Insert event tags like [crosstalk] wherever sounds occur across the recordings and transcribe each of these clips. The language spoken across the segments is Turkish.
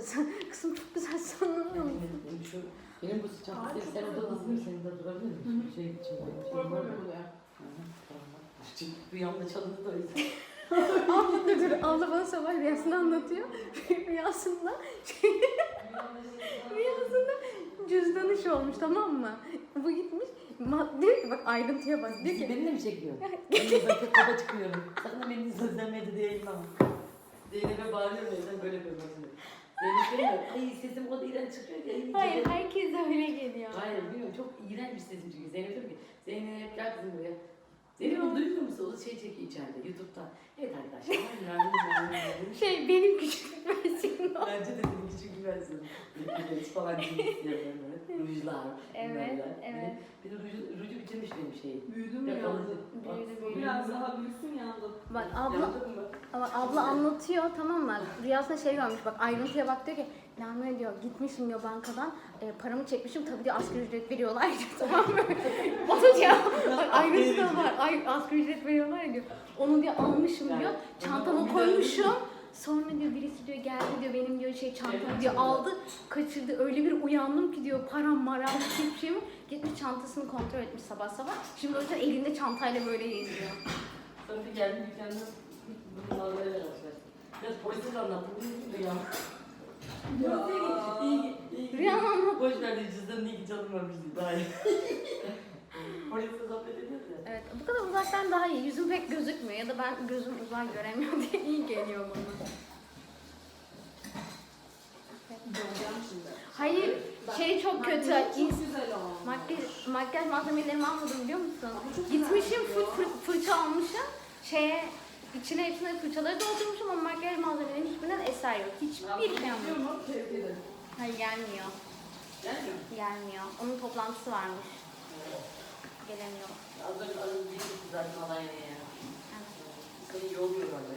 kız. [laughs] Kızım çok güzel sanmıyor musun? Benim bu sen orada hızlı mı senin de durabilir misin? Şey için benim şeyim var mı? Çünkü bir yanda çalındı da o yüzden. [laughs] Abla dur abla bana sabah rüyasını anlatıyor. [laughs] rüyasında şey, rüyasında cüzdanı şey olmuş tamam mı? Bu gitmiş. Ma- diyor ki bak ayrıntıya bak. Diyor ki Beni de mi çekiyor? Ben de zaten kaba çıkıyorum. Sakın da beni sözlenmedi değilim ama. Zeynep'e bağırıyorum evden böyle böyle diyor ay sesim o kadar iğrenç çıkıyor ki. ay, hayır herkes öyle geliyor. Hayır bilmiyorum çok iğrenç bir sesim çıkıyor. Zeynep diyor ki Zeynep gel kızım buraya. Zeynep onu duymuyor musun? O şey çekiyor içeride YouTube'da. Evet arkadaşlar. ben. Şey benim küçük versiyonum. Bence de senin küçük bir versiyonu. Böyle falan istiyorum böyle. Rujlar. Evet, evet. Bir de ruju, ruju bitirmiş benim şeyi. Büyüdün mü yandın? Büyüdü, büyüdü. Biraz daha büyüsün yandın. Bak abla? Ama abla anlatıyor tamam mı? Rüyasında şey görmüş bak ayrıntıya bak diyor ki Nermin diyor gitmişim diyor bankadan. E, paramı çekmişim. Tabii diyor asgari ücret veriyorlar diyor. [laughs] Tamam mı? da diyor. Ayrıntı da var. Ay, asgari ücret veriyorlar ya diyor. Onu diyor almışım diyor. Çantama koymuşum. Sonra diyor birisi diyor geldi diyor. Benim diyor şey çantamı diyor aldı kaçırdı. Öyle bir uyandım ki diyor param maram hiçbir şey mi gitmiş çantasını kontrol etmiş sabah sabah. Şimdi o yüzden elinde çantayla böyle geziyor. Sonra geldim dükkanda bunlarla. Biraz polise de anlattım. Ya. Ya. İyi, iyi. Rüya mı anlat- Boş ver diye iyi ki canım vermişti. Daha iyi. Polisle sohbet ediyoruz ya. Evet, bu kadar uzaktan daha iyi. Yüzüm pek gözükmüyor ya da ben gözüm uzak göremiyor [laughs] diye iyi geliyor bana. Döneceğim şimdi. Hayır, şey çok kötü. Makyaj Çok İns- güzel olmuş. Makyaj, makyaj malzemelerimi almadım biliyor musun? Ama çok Gitmişim fır, fır, fırça almışım. Şeye, içine hepsine fırçaları doldurmuşum ama makyaj malzemelerinin hiçbirinden eser yok. Hiçbir şey yok. Hayır gelmiyor. Gelmiyor. Gelmiyor. Onun toplantısı varmış. Gelemiyor. Az önce az önce gittik zaten Alanya'ya ya. Seni yolluyorlar be.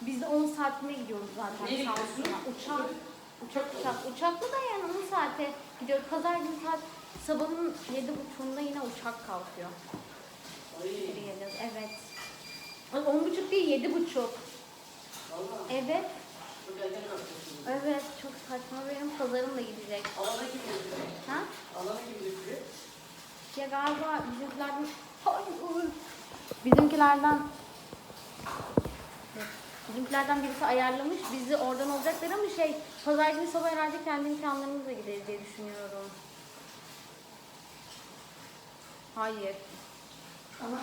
Biz de 10 saatine gidiyoruz zaten Nereye Samsun'a. gidiyorsun? Uçak, uçak, uçak. Uçakla da yani 10 saate gidiyoruz. Pazar günü saat sabahın 7.30'unda yine uçak kalkıyor. Ay. Geri geliyoruz. Evet. Ay, 10.30 değil 7.30. Valla. Evet. Çok erken kalkıyorsun. Evet çok saçma benim pazarım da gidecek. Alana kim götürüyor? Ha? Alana kim götürüyor? Ya galiba bizimkilerden... Hayır. Bizimkilerden... Evet, Bizimkilerden birisi ayarlamış. Bizi oradan olacaklar ama şey... Pazar günü sabah herhalde kendi imkanlarımızla gideriz diye düşünüyorum. Hayır. Ama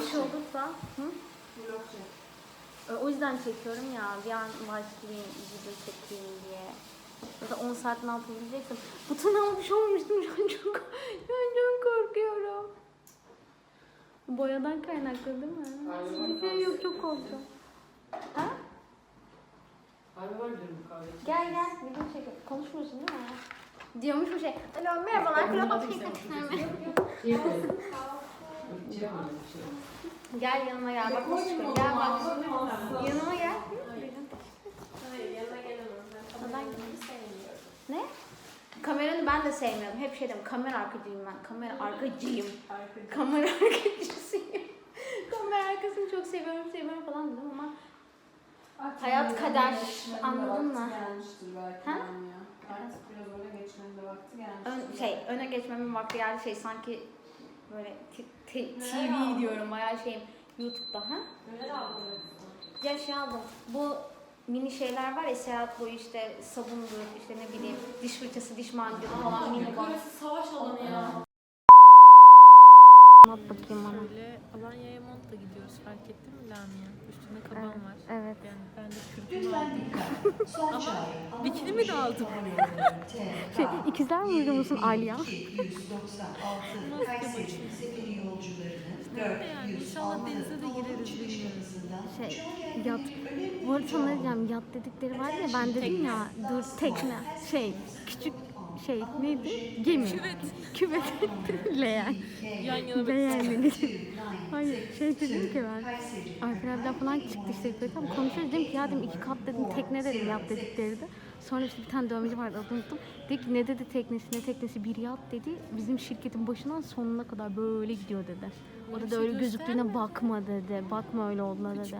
bir şey olursa... Hı? Vlog çek. E, O yüzden çekiyorum ya. Bir an başlayayım, video çekeyim diye. Zaten 10 saat ne yapabileceksin? Bu tırnağıma bir şey olmuştum. Şu [laughs] an çok, şu an çok korkuyorum. Boyadan kaynaklı değil mi? Bir şey yok çok korktum. Ha? Kahve var diyorum kahve. Gel gel video çekelim. Konuşmuyorsun değil mi? Diyormuş bir şey. Alo merhabalar. İster mi? Şey yapıyorum. Gel yanıma gel. Bak nasıl çıkıyor. Gel bak. Yanıma gel. Hayır yanına gelemem. Ben kamerayı sevmiyorum. Ne? Kameranı ben de sevmiyorum. Hep şey dedim kamera arkacıyım ben. Kamera arkacıyım. Kamera [laughs] arkacısıyım. Kamera arkasını çok seviyorum seviyorum falan dedim ama Artık Hayat kader, anladın mı? Ha? Artık biraz öne geçmenin de vakti gelmiştir. ön, şey öne geçmemin vakti geldi şey sanki böyle t- TV aldın? diyorum bayağı şeyim YouTube'da ha. Neler aldın? Ya şey aldım bu mini şeyler var ya seyahat boyu işte sabundur işte ne bileyim diş fırçası diş macunu falan mini var. Burası savaş alanı ya. Anlat bakayım bana. Şöyle Alanya'ya montla gidiyoruz fark ettin mi Lamia? Üstünde kaban var. Evet. Yani ben de kürkümü aldım. [laughs] Ama bikinimi de aldım. Şey, ikizler mi uyuyor musun Aliya? Nerede yani? İnşallah denize de gireriz. Şey, yat. Bu arada sana diyeceğim, yat dedikleri var ya ben dedim ya, dur tekne, şey, küçük şey neydi? Gemi. Küvet. Küvet. Leğen. Yan yana. Hayır, şey dedim ki ben, Alper falan çıktı işte tam konuşuyoruz dedim ki ya dedim iki kat dedim tekne dedim yat dedikleri de. Sonra işte bir tane dövmeci vardı adını unuttum. Dedi ki ne dedi teknesi ne teknesi bir yat dedi. Bizim şirketin başından sonuna kadar böyle gidiyor dedi. O da şey öyle gözüktüğüne bakma dedi. Bakma öyle olduğuna dedi. Küçük?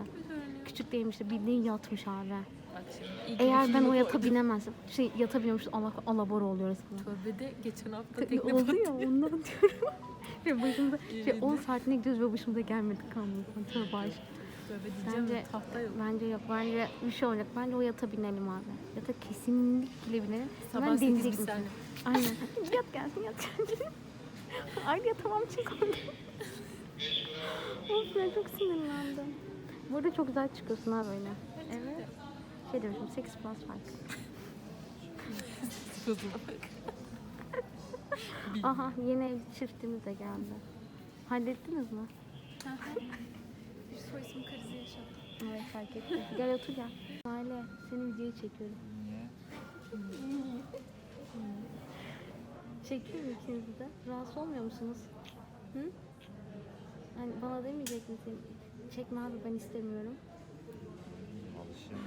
Küçük değilmiş de bildiğin yatmış abi. Bak şimdi. Eğer ben o yata binemezsem, şey yata biniyormuş ala, alabora oluyoruz falan. Tövbede geçen hafta Tekne oldu ya ondan diyorum. [laughs] ve başımıza şey 10 Yerinde. saatine gidiyoruz ve başımıza gelmedi kalmadı. Tövbe aşkına. Bence- de tahta yok. Bence yok. Bence bir şey olacak. Bence o yata binelim abi. Yata kesinlikle binelim. Sabah ben 8 denize bir saniye. Aynen. [laughs] yat gelsin yat gelsin. [laughs] Ay yatamam çık [laughs] of ben çok sinirlendim. Bu arada çok güzel çıkıyorsun ha böyle. Evet. Şey demişim 8 plus fark. Bak. Aha yeni ev çiftimiz de geldi. Hallettiniz mi? Bir soy isim krizi yaşadım. Evet fark ettim. Gel otur gel. Aile seni videoyu çekiyorum. Çektim mi ikinizi de? Rahatsız olmuyor musunuz? Hı? Hani bana demeyecek misin? Çekme abi ben istemiyorum. Alışım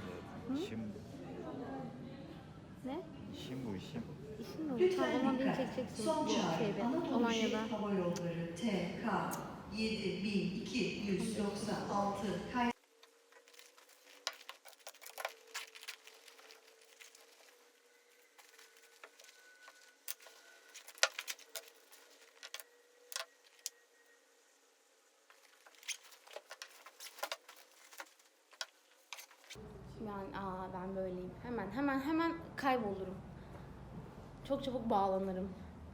zaten. İşim bu. Ne? İşim bu işim. İşin mi? bu? Tamam o zaman beni çekeceksin. Son Bu çağrı şeyde, Anadolu Alanya'da. Hava Yolları TK 7296 Kay Ben aa ben böyleyim. Hemen hemen hemen kaybolurum. Çok çabuk bağlanırım.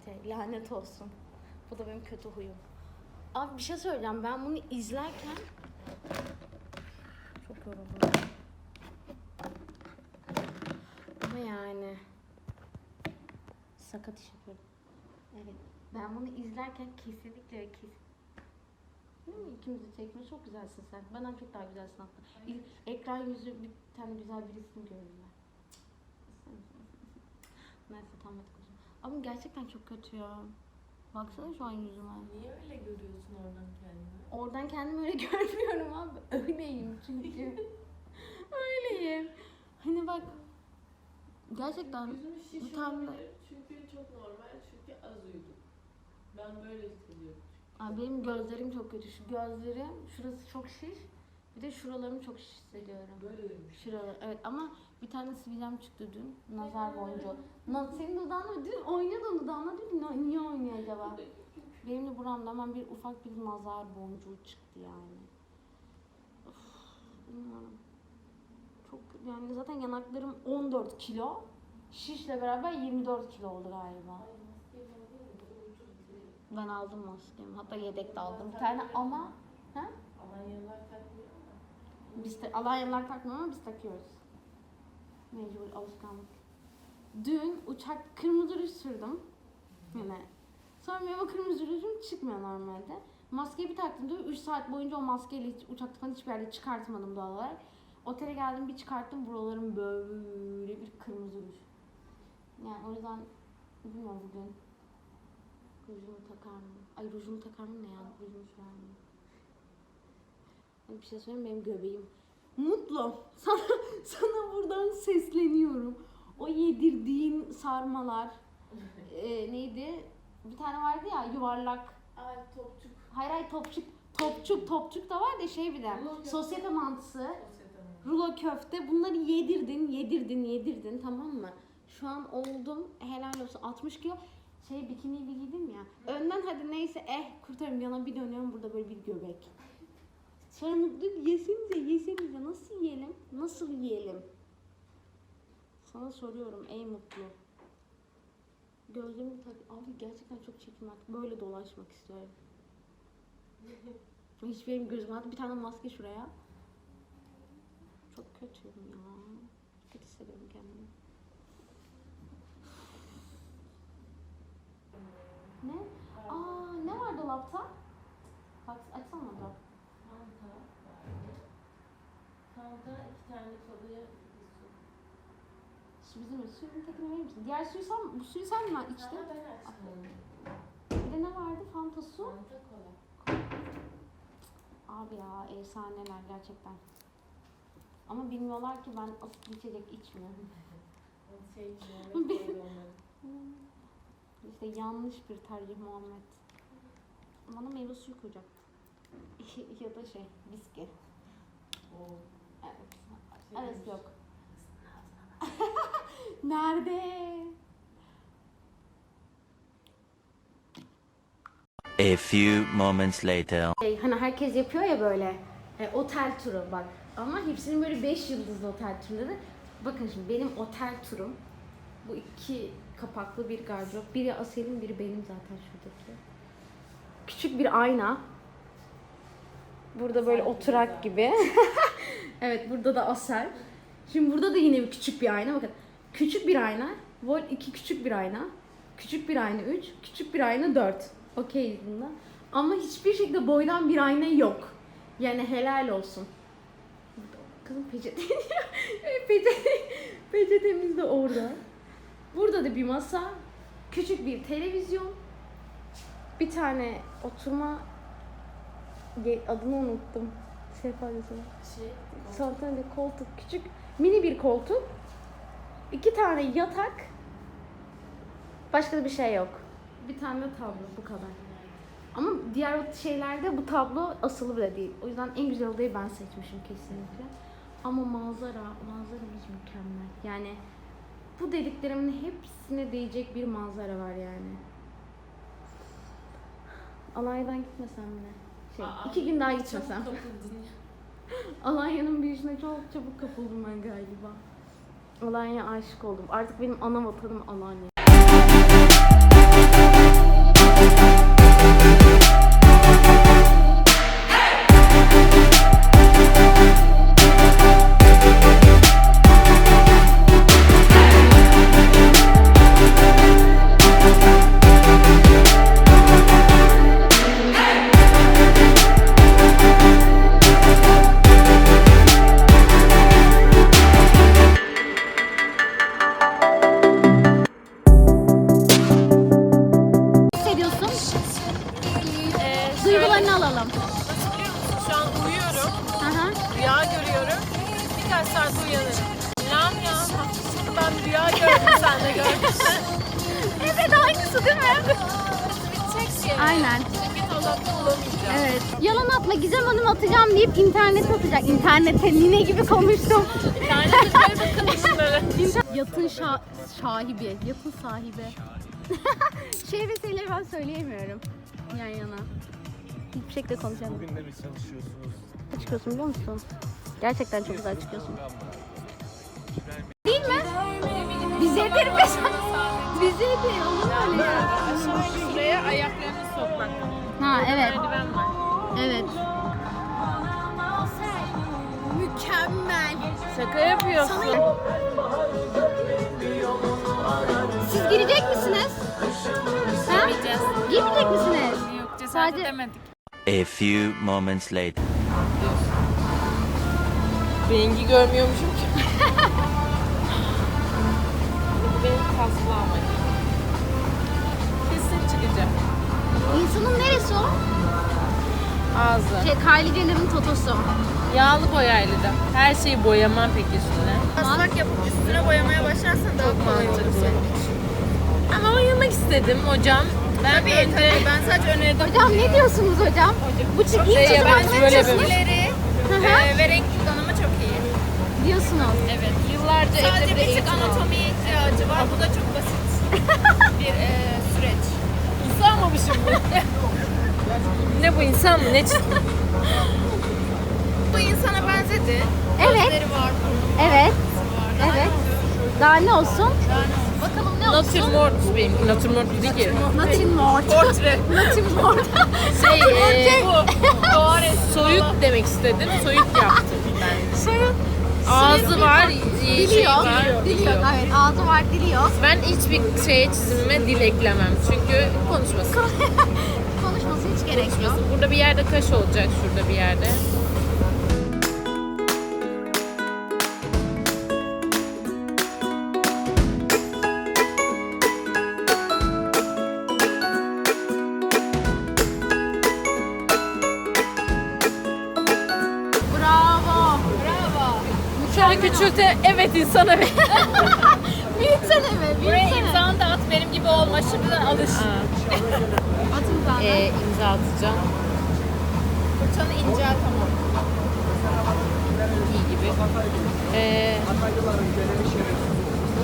Şey, lanet olsun. Bu da benim kötü huyum. Abi bir şey söyleyeceğim. Ben bunu izlerken çok yoruldum. Ama yani sakat iş yapıyorum. Evet. Ben bunu izlerken kesinlikle ve kesin Değil mi? İkimiz de çekmiş. Çok güzelsin sen. Benden çok daha güzelsin hatta. İl- Ekran yüzü bir tane güzel birisini gördüm ben. Neyse tamam hadi. Ama gerçekten çok kötü ya. Baksana şu an yüzüme. Niye öyle görüyorsun oradan kendini? Oradan kendimi öyle [laughs] görmüyorum abi. Öyleyim çünkü. [laughs] Öyleyim. Hani bak. Gerçekten Yüzümü şiş Bu da- olabilir çünkü çok normal çünkü az uyudum. Ben böyle hissediyorum. Abi benim gözlerim çok kötü. Şu gözlerim, şurası çok şiş. Bir de şuralarımı çok şiş hissediyorum. Böyle uyumuş. Şuralar evet ama bir tane sivilcem çıktı dün. Nazar boncuğu. Na, senin dudağına dün oynadı dudağına dün ne- niye oynuyor acaba? Benim de buramda hemen bir ufak bir nazar boncuğu çıktı yani. Of, bilmiyorum. Çok yani zaten yanaklarım 14 kilo. Şişle beraber 24 kilo oldu galiba. Ben aldım maskemi. Hatta yedek de aldım. Bir tane ama ha? Alanyalılar takmıyor. Biz de Alanya'lılar takmıyor ama biz takıyoruz. Mecbur alışkanlık. Dün uçak kırmızı ruj sürdüm. Yine. Sonra benim kırmızı rujum çıkmıyor normalde. Maskeyi bir taktım diyor. 3 saat boyunca o maskeyle hiç, uçakta falan hiçbir yerde çıkartmadım doğal olarak. Otele geldim bir çıkarttım buralarım böyle bir kırmızı ruj. Yani o yüzden bilmiyorum bugün rujumu takar mı? Ay rujumu takar mı ne yani? Rujumu sürer mi? Bir şey söyleyeyim benim göbeğim. Mutlu. [laughs] Sana, sana buradan sesleniyorum. O yedirdiğin sarmalar e, neydi? Bir tane vardı ya yuvarlak. Ay topçuk. Hayır hayır topçuk. Topçuk topçuk da var da şey bir de. Sosyete mantısı. Rulo köfte. Bunları yedirdin, yedirdin, yedirdin tamam mı? Şu an oldum. Helal olsun. 60 kilo. Şey bikiniyle giydim ya. Önden hadi neyse eh kurtarım yana bir dönüyorum burada böyle bir göbek. Sonra mutlu yesenize yesenize nasıl yiyelim? Nasıl yiyelim? Sana soruyorum ey mutlu. Gözlüğümü tak. Abi gerçekten çok çirkin artık. Böyle dolaşmak istiyorum. [laughs] Hiç benim gözüm hadi bir tane maske şuraya. Çok kötüyüm ya. Kötü hissediyorum kendimi. Ne? Aa ne var dolapta? Bak açsana da. Fanta. Fanta iki tane. Su bizim? Suyun tekini verir misin? Diğer suyu sen, bu suyu sen mi içtin? Ama ben açtım. Bir de ne vardı? Fanta su. Fanta kola. Abi ya efsaneler gerçekten. Ama bilmiyorlar ki ben asitli içecek içmiyorum. [laughs] Şey, onları. [laughs] İşte yanlış bir tercih Muhammed. Bana meyve suyu koyacak. [laughs] ya da şey, viski. Evet. Evet yok. Nerede? A few moments later. Şey, hani herkes yapıyor ya böyle e, otel turu bak. Ama hepsinin böyle 5 yıldızlı otel turları. Bakın şimdi benim otel turum bu iki kapaklı bir gardırop. Biri Asel'in biri benim zaten şuradaki. Küçük bir ayna. Burada böyle oturak gibi. [laughs] evet burada da Asel. Şimdi burada da yine bir küçük bir ayna. Bakın küçük bir ayna. Vol 2 küçük bir ayna. Küçük bir ayna 3. Küçük bir ayna 4. Okey bunda. Ama hiçbir şekilde boydan bir ayna yok. Yani helal olsun. Kızım peçete [laughs] peçete, peçetemiz de orada. Burada da bir masa, küçük bir televizyon, bir tane oturma adını unuttum. Sehpalesi. Şey, Santende koltuk, küçük mini bir koltuk, iki tane yatak, başka da bir şey yok. Bir tane de tablo bu kadar. Ama diğer şeylerde bu tablo asılı bile değil. O yüzden en güzel odayı ben seçmişim kesinlikle. Ama manzara, manzaramız mükemmel. Yani bu dediklerimin hepsine değecek bir manzara var yani. Alanya'dan gitmesem bile. Şey, Aa, iki gün daha gitmesem. [laughs] Alanya'nın büyüsüne çok çabuk kapıldım ben galiba. Alanya'ya aşık oldum. Artık benim ana vatanım Alanya. Gördüm sen de görmüşsün. Evet aynısı değil mi? Şey. Aynen. Evet. Yalan atma Gizem Hanım atacağım deyip internete atacak. İnternete nine gibi konuştum. [laughs] Yatın şa şahibi, yatın sahibi. [laughs] şey ve şeyleri ben söyleyemiyorum yan yana. Hiçbir şekilde konuşamıyorum. Bugün de mi çalışıyorsunuz? Çıkıyorsun biliyor musun? Gerçekten çok güzel çıkıyorsun. Değil mi? Bize yeter. Olur mu öyle ya? Şuraya ayaklarını sokmak. Ha evet. Merdiven var. Evet. Mükemmel. Şaka yapıyorsun. Siz girecek misiniz? Ha? Girmeyecek misiniz? Yok cesaret Sadece- edemedik. A few moments later. Rengi görmüyormuşum ki. [laughs] Kaslı amacım. Kesin çıkacak. İnsanın neresi o? Ağzı. Şey, Kylie Jenner'ın totosu. Yağlı boyayla da. Her şeyi boyamam pek üstüne. Maslak yapıp üstüne boyamaya başlarsan daha kolay olur Ama oynamak istedim hocam. Ben tabii önce... ben sadece önerdim. Hocam ne diyorsunuz hocam? Bu çıkıyor Şey, hocam ben ne böyle diyorsunuz? Ve renk kullanımı çok iyi. Diyorsunuz. Evet. Yıllarca Sadece bir tık anatomiye ihtiyacı var. Bu da çok basit [laughs] bir e, süreç. İnsan mı bu ne bu insan mı? Ne bu insana benzedi. Evet. Gözleri var, burnu Evet. var. Evet. Daha ne olsun? Bakalım ne olsun? Natürmort benimki. Natürmort değil ki. Natürmort. Portre. [laughs] Natürmort. Şey, e, bu [laughs] soyut demek istedim. Soyut yaptım ben. Soyut. Ağzı var, Dili şey yok. var, Dili yok. Evet ağzı var dili yok. Ben hiçbir şeye çizimime dil eklemem. Çünkü konuşmasın. [laughs] Konuşması hiç gerek yok. Burada bir yerde kaş olacak, şurada bir yerde. Küçülte evet insana ver. [laughs] Büyütsene be, Buraya büyütsene. imzanı da at benim gibi olma şimdiden alış. [laughs] Atın zaten. Ee, imza atacağım. Fırçanı incelt tamam. İyi gibi. Ee,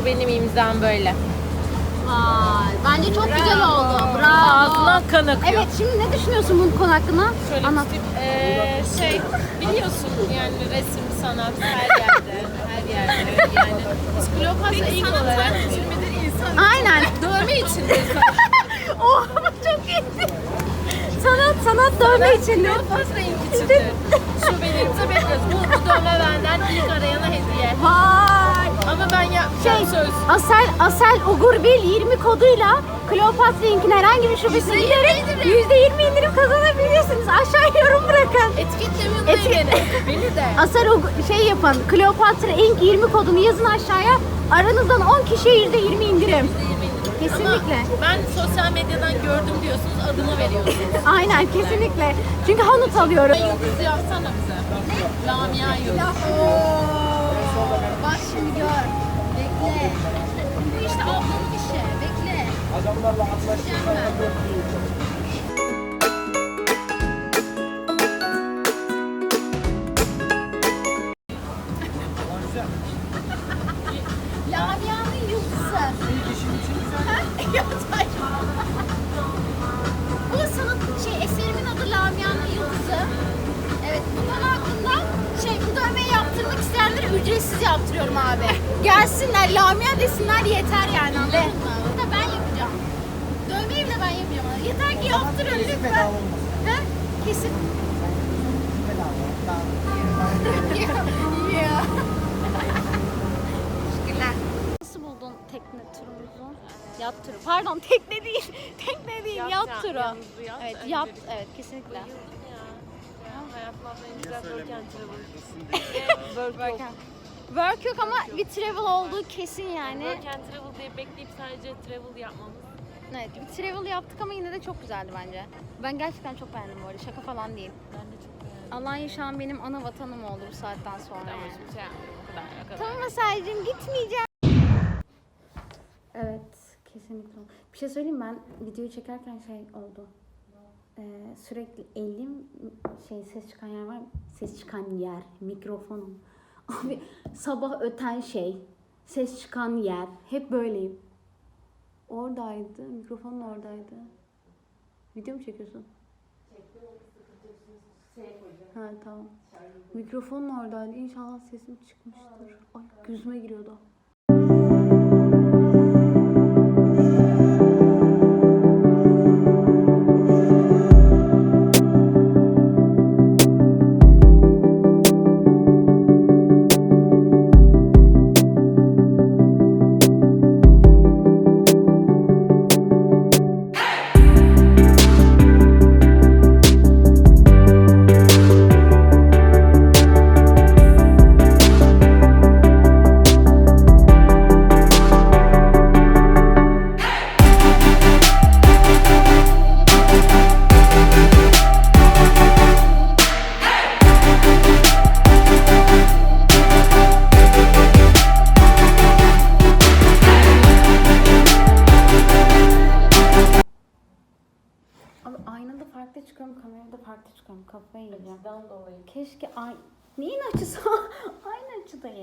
bu benim imzam böyle. Vay, bence çok güzel oldu. Bravo. Ağzına kan akıyor. Evet, şimdi ne düşünüyorsun bunun konu hakkında? Şöyle Anlat. Ee, şey biliyorsun yani resim, sanat her yerde, her yerde yani. Biz Kleopatra ilk olarak insan Aynen. dövme için de [laughs] oh, çok iyiydi. Sanat, sanat dövme için. Kleopatra ilk içindir. Şubelerimizde bekliyoruz. Bu, bu dövme benden ilk arayana hediye. Vay. Ama ben yapacağım Şey, söz. Asel, Asel Ugur Bil 20 koduyla Kleopatra Link'in herhangi bir şubesine giderek %20 indirim kazanabilirsiniz. Aşağı yorum bırakın. Etiketlemi unutmayın Etiket- beni. Beni de. [laughs] Asel Ugur- şey yapın, Kleopatra Ink 20 kodunu yazın aşağıya. Aranızdan 10 kişiye %20 indirim. Kesinlikle. Ama ben sosyal medyadan gördüm diyorsunuz, adımı veriyorsunuz. [laughs] Aynen, kesinlikle. Çünkü hanut alıyoruz. Yıldız yapsana bize. Lamia Yıldız. Şimdi gör. Bekle. Bu işte ablamın işi. Bekle. Lamia'nın Gelsinler Lamia desinler yeter yani anladın mı? Da ben yapacağım. Dövmeyi bile ben yapacağım. Yeter ki yaptırın lütfen. He? Kesin. Teşekkürler. Nasıl buldun tekne turumuzu? Yat turu. Pardon tekne değil. [laughs] Tekne değil yat, turu. Evet yat evet kesinlikle. Hayatımda en güzel work and travel. [laughs] Work. Work yok ama bir travel olduğu kesin yani. Work and travel diye bekleyip sadece travel yapmamız. Evet bir travel yaptık ama yine de çok güzeldi bence. Ben gerçekten çok beğendim bu arada şaka falan değil. Ben de çok beğendim. Alanya şu an benim ana vatanım oldu bu saatten sonra. Ama yani. hiçbir şey yapmıyorum. O kadar. O kadar. Tamam Asel'cim gitmeyeceğim. Evet kesinlikle. Bir şey söyleyeyim ben videoyu çekerken şey oldu. Ee, sürekli elim şey ses çıkan yer var. Ses çıkan yer. Mikrofonum. Sabah öten şey. Ses çıkan yer. Hep böyleyim. Oradaydı. Mikrofonun oradaydı. Video mu çekiyorsun? Ha tamam. Mikrofonun oradaydı. İnşallah sesim çıkmıştır. Ay gözüme giriyordu.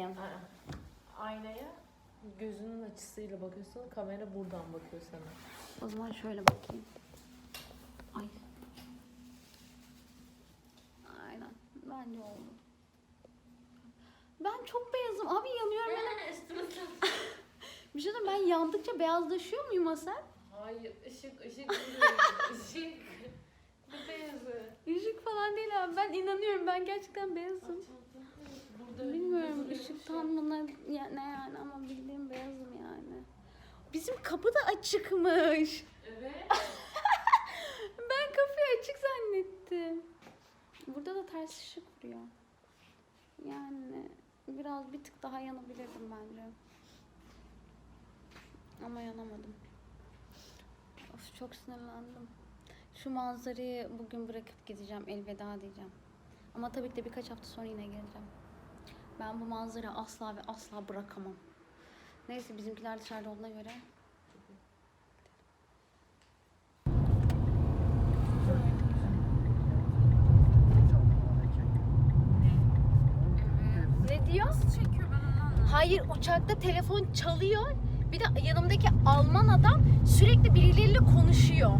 Açıdayım. Aynaya gözünün açısıyla bakıyorsun, kamera buradan bakıyor sana. O zaman şöyle bakayım. Ay. Aynen. Bence oldu. Ben çok beyazım. Abi yanıyorum ben. [laughs] [laughs] Bir şey söyleyeyim, ben yandıkça beyazlaşıyor muyum Asel? Hayır, ışık, ışık, ışık. [laughs] Bu beyazı. Işık falan değil abi. Ben inanıyorum. Ben gerçekten beyazım. Bilmiyorum ışıktan mı ne, ya, ne yani ama bildiğim beyazım yani. Bizim kapı da açıkmış. Evet. [laughs] Ben kapıyı açık zannettim. Burada da ters ışık vuruyor. Yani biraz bir tık daha yanabilirdim bence. Ama yanamadım. Of çok sinirlendim. Şu manzarayı bugün bırakıp gideceğim. Elveda diyeceğim. Ama tabii ki de birkaç hafta sonra yine geleceğim. Ben bu manzarayı asla ve asla bırakamam. Neyse bizimkiler dışarıda olduğuna göre. Ne diyor? Hayır uçakta telefon çalıyor. Bir de yanımdaki Alman adam sürekli birileriyle konuşuyor.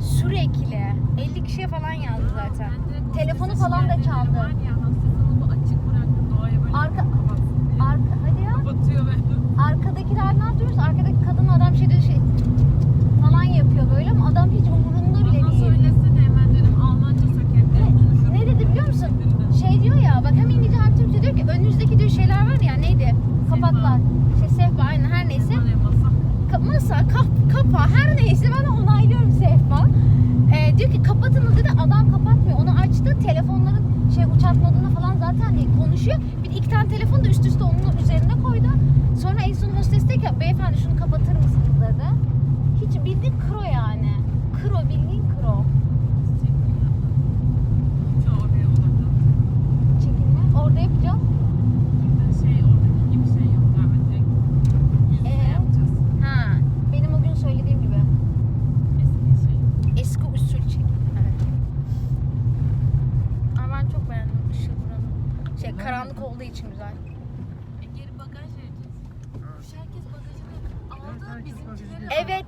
Sürekli. 50 kişiye falan yazdı zaten. Telefonu falan da çaldı. Var ya hostesini bu açık bıraktı doğaya böyle Arka- kapatsın diye. Arka, hadi ya. Kapatıyor ve Arkadakiler ne yapıyoruz? Arkadaki kadın adam şey şey falan yapıyor böyle ama adam hiç umurunda bile bana değil. söylesene hemen dedim Almanca saketleri konuşurum. Ne dedi biliyor musun? Şey diyor ya bak hem İngilizce hem Türkçe diyor ki önünüzdeki diyor şeyler var ya neydi? Kapaklar. Şey sehpa aynen her neyse. Bana. Ka- masa, kap, kapa her neyse ben onaylıyorum sehpa. Ee, diyor ki kapatın dedi adam kapatmıyor. Onu açtı telefonların şey uçak falan zaten konuşuyor. Bir iki tane telefon da üst üste onun üzerine koydu. Sonra en son hostes dedi ki beyefendi şunu kapatır mısınız dedi. Hiç bildiğin kro yani. Kro bildiğin kro. Şu oraya odaklan. Çekilme. Orada yapacağız. Şey oradaki gibi şey yok galiba direkt yüz yüze Ee? yapacağız. Ha, benim o gün söylediğim gibi. Eski şey. Eski usul çekim. Evet. Ama ben çok beğendim ışığı buranın. Şey karanlık olduğu için güzel. E, geri bagaj vereceğiz. Herkes bagajını aldı bizimkileri Evet.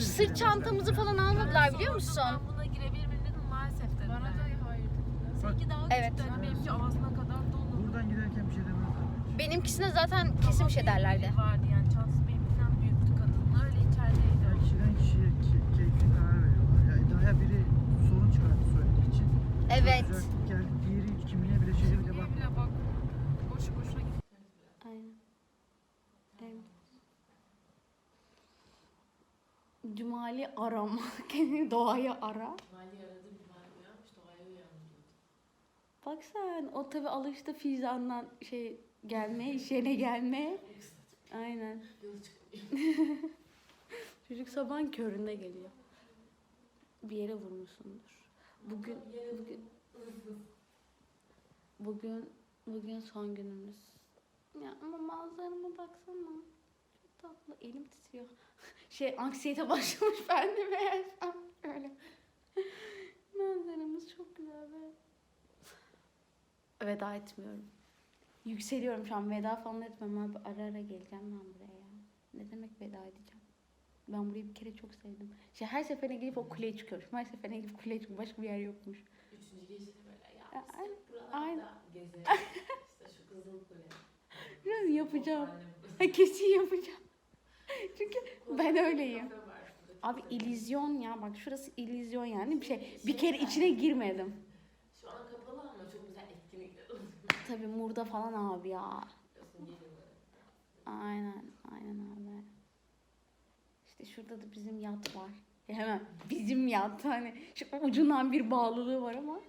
Sırt çantamızı falan almadılar biliyor musun? Buna girebilir miyim dedim maalesef dediler. Bana da hayır dediler. Seninki daha Evet. küçük dedi benimki ağzına kadar dolu. Buradan giderken bir şey demezler. Benimkisine zaten kesin bir şey derlerdi. Vardı yani çantası benimkinden büyüktü kadının öyle içerideydi. Ya kişiden kişiye ke- keyfi karar veriyorlar. Ya daha biri sorun çıkarttı söylediği için. Evet. Güzel, gel diğeri kimliğe bile şey bile bak. bile bak boşu boşuna gitti. Aynen. Evet. Cumali arama. [laughs] Kendini doğaya ara. Mali aradı bir mali uyanmış doğaya uyandırdı. Bak sen o tabi alıştı Fizan'dan şey gelmeye, iş yerine gelmeye. [laughs] Aynen. Çıkmıyor. [laughs] Çocuk sabahın köründe geliyor. Bir yere vurmuşsundur. Bugün bugün bugün bugün son günümüz. Ya ama manzarama baksana. Çok tatlı. Elim titriyor. [laughs] Şey anksiyete başlamış [laughs] bende meğersem öyle. [laughs] Manzaramız çok güzel be. Veda etmiyorum. Yükseliyorum şu an. Veda falan etmem abi. Ara ara geleceğim ben buraya ya. Ne demek veda edeceğim? Ben burayı bir kere çok sevdim. Şey her seferine gelip o kuleye çıkıyorum. Her seferine gelip kuleye çıkıyorum. Başka bir yer yokmuş. Üçüncü gecede böyle ya biz hep buralarda gezelim. işte şu Kızıl Kule. Biraz yapacağım. Ha, kesin yapacağım. Çünkü ben öyleyim. Abi illüzyon ya. Bak şurası illüzyon yani. Bir şey bir kere içine girmedim. Şu an kapalı ama çok güzel etkinlikler. Tabii Murda falan abi ya. Aynen, aynen abi. İşte şurada da bizim yat var. Hemen bizim yat hani şu ucundan bir bağlılığı var ama